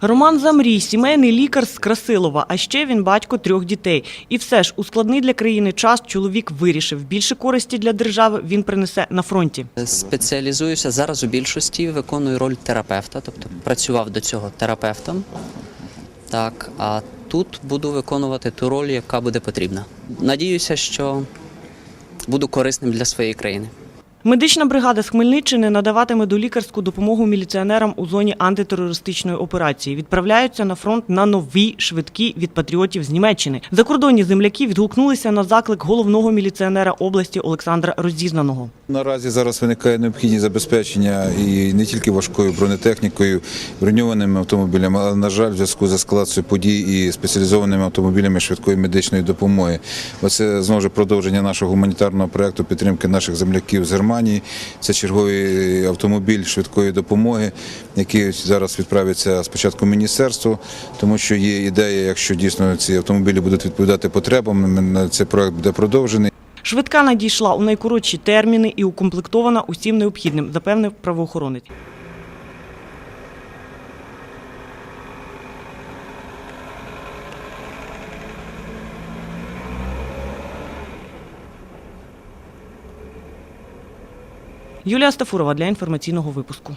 Роман Замрій, сімейний лікар з Красилова, а ще він батько трьох дітей. І все ж у складний для країни час чоловік вирішив, більше користі для держави він принесе на фронті. Спеціалізуюся зараз у більшості, виконую роль терапевта, тобто працював до цього терапевтом. Так, а тут буду виконувати ту роль, яка буде потрібна. Надіюся, що буду корисним для своєї країни. Медична бригада з Хмельниччини надаватиме долікарську допомогу міліціонерам у зоні антитерористичної операції. Відправляються на фронт на нові швидкі від патріотів з Німеччини. Закордонні земляки відгукнулися на заклик головного міліціонера області Олександра Розізнаного. Наразі зараз виникає необхідність забезпечення і не тільки важкою бронетехнікою, броньованими автомобілями, але на жаль, в зв'язку з ескалацією подій і спеціалізованими автомобілями швидкої медичної допомоги. Оце знову ж продовження нашого гуманітарного проекту підтримки наших земляків з Германії. Це черговий автомобіль швидкої допомоги, який зараз відправиться спочатку міністерству, тому що є ідея, якщо дійсно ці автомобілі будуть відповідати потребам, цей проект буде продовжений. Швидка надійшла у найкоротші терміни і укомплектована усім необхідним, запевнив правоохоронець. Юлія Стафурова для інформаційного випуску.